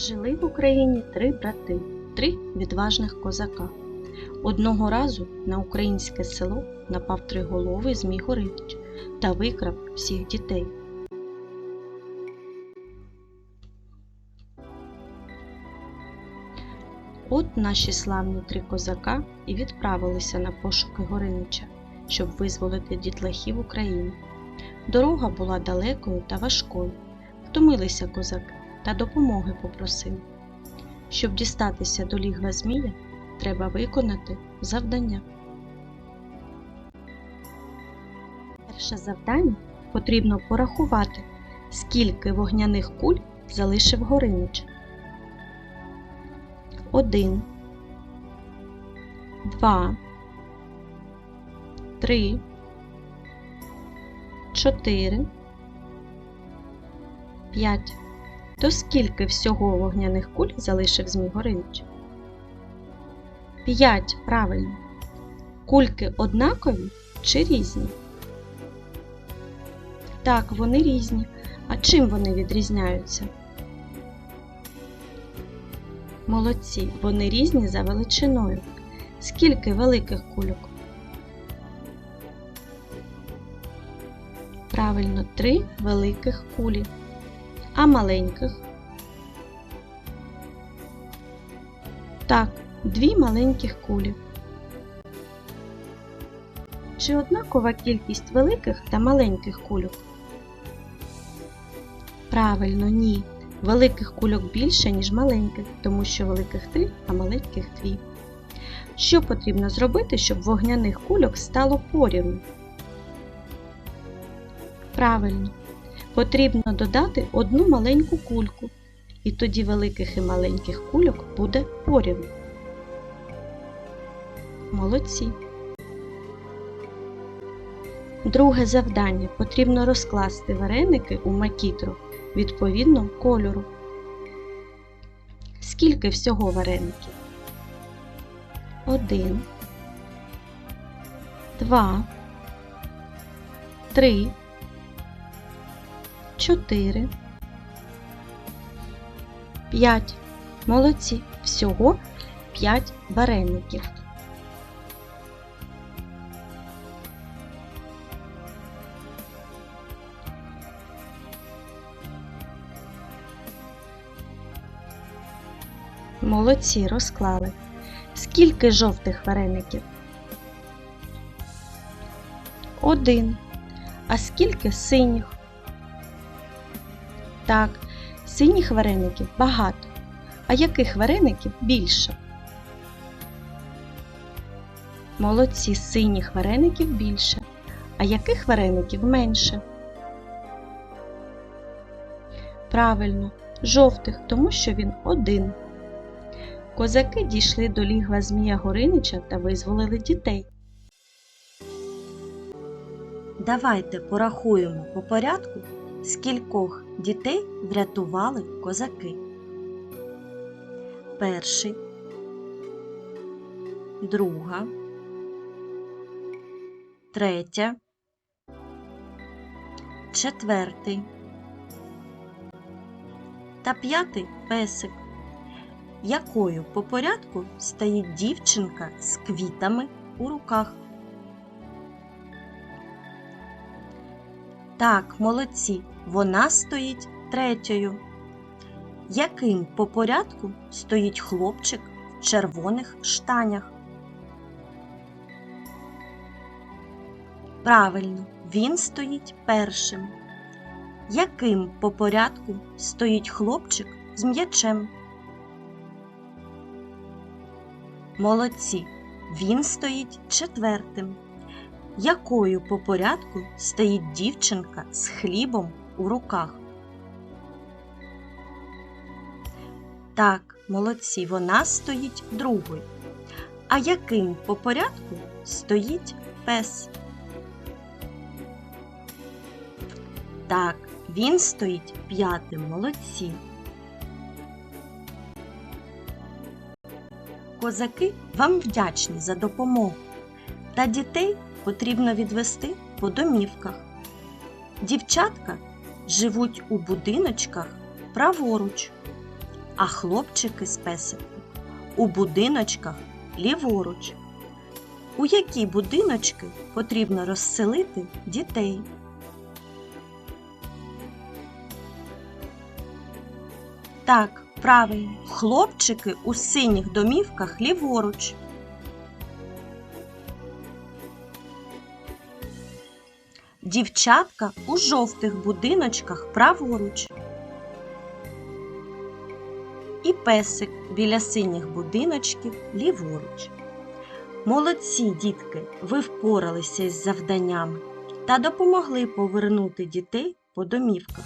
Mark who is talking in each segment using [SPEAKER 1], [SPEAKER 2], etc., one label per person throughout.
[SPEAKER 1] Жили в Україні три брати, три відважних козака. Одного разу на українське село напав триголовий Змій Горинич та викрав всіх дітей. От наші славні три козака і відправилися на пошуки Горинича, щоб визволити дітлахів України. Дорога була далекою та важкою. Втомилися козаки та допомоги попросили. Щоб дістатися до лігва Змія, треба виконати завдання. Перше завдання потрібно порахувати, скільки вогняних куль залишив Горинич. Один, два, три, чотири, п'ять. То скільки всього вогняних куль залишив Змій Горинич? П'ять, правильно. Кульки однакові чи різні? Так, вони різні. А чим вони відрізняються? Молодці, вони різні за величиною. Скільки великих кульок? Правильно, три великих кулі. А маленьких? Так, дві маленьких кулі. Чи однакова кількість великих та маленьких кульок? Правильно, ні. Великих кульок більше, ніж маленьких, тому що великих три, а маленьких дві. Що потрібно зробити, щоб вогняних кульок стало порівну? Правильно, потрібно додати одну маленьку кульку, і тоді великих і маленьких кульок буде порівну. Молодці. Друге завдання потрібно розкласти вареники у макітру відповідно кольору. Скільки всього вареників? Один, два, три, чотири, п'ять. Молодці. Всього п'ять вареників. Молодці розклали. Скільки жовтих вареників? Один. А скільки синіх? Так, синіх вареників багато. А яких вареників більше? Молодці синіх вареників більше. А яких вареників менше? Правильно, жовтих, тому що він один. Козаки дійшли до лігва Змія Горинича та визволили дітей.
[SPEAKER 2] Давайте порахуємо по порядку, скількох дітей врятували козаки. Перший, друга, третя, четвертий та п'ятий песик. Якою по порядку стоїть дівчинка з квітами у руках? Так, молодці, вона стоїть третьою. Яким по порядку стоїть хлопчик в червоних штанях? Правильно, він стоїть першим. Яким по порядку стоїть хлопчик з м'ячем? Молодці, він стоїть четвертим. Якою по порядку стоїть дівчинка з хлібом у руках? Так, молодці, вона стоїть другою. А яким по порядку стоїть пес? Так, він стоїть п'ятим, молодці. Козаки вам вдячні за допомогу, та дітей потрібно відвести по домівках. Дівчатка живуть у будиночках праворуч, а хлопчики з песиком у будиночках ліворуч. У які будиночки потрібно розселити дітей? Так, правильно, хлопчики у синіх домівках ліворуч. Дівчатка у жовтих будиночках праворуч. І песик біля синіх будиночків ліворуч. Молодці, дітки, ви впоралися із завданнями та допомогли повернути дітей по домівках.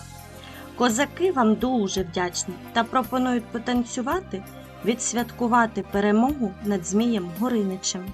[SPEAKER 2] Козаки вам дуже вдячні та пропонують потанцювати, відсвяткувати перемогу над Змієм Гориничем.